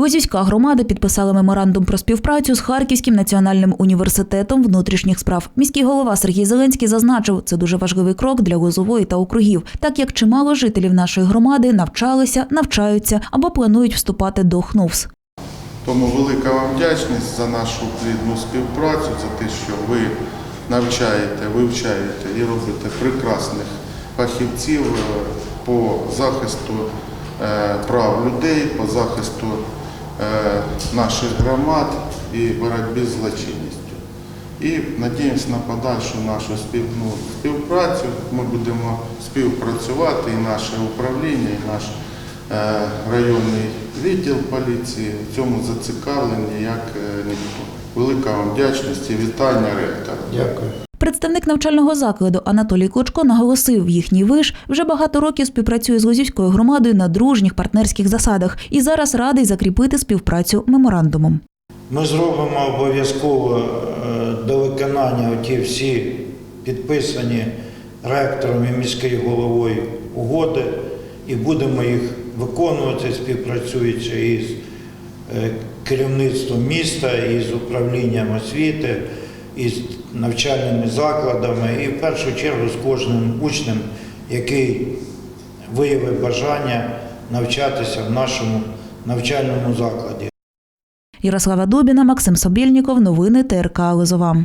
Лозівська громада підписала меморандум про співпрацю з Харківським національним університетом внутрішніх справ. Міський голова Сергій Зеленський зазначив, це дуже важливий крок для Лозової та округів, так як чимало жителів нашої громади навчалися, навчаються або планують вступати до ХНУВС. Тому велика вам вдячність за нашу плідну співпрацю, за те, що ви навчаєте, вивчаєте і робите прекрасних фахівців е, по захисту е, прав людей, по захисту наших громад і боротьбі з злочинністю. І надіємося на подальшу нашу спів, ну, співпрацю. Ми будемо співпрацювати і наше управління, і наш е, районний відділ поліції в цьому зацікавлені як е, ніхто. Велика вам вдячність і вітання ректора. Дякую. Представник навчального закладу Анатолій Клочко наголосив, їхній виш вже багато років співпрацює з Лозівською громадою на дружніх партнерських засадах і зараз радий закріпити співпрацю меморандумом. Ми зробимо обов'язково е, до виконання ті всі підписані ректором і міською головою угоди і будемо їх виконувати, співпрацюючи із е, керівництвом міста, із управлінням освіти, із навчальними закладами і в першу чергу з кожним учнем, який виявив бажання навчатися в нашому навчальному закладі. Ярослава Дубіна, Максим Собільніков, Новини ТРК Лозова.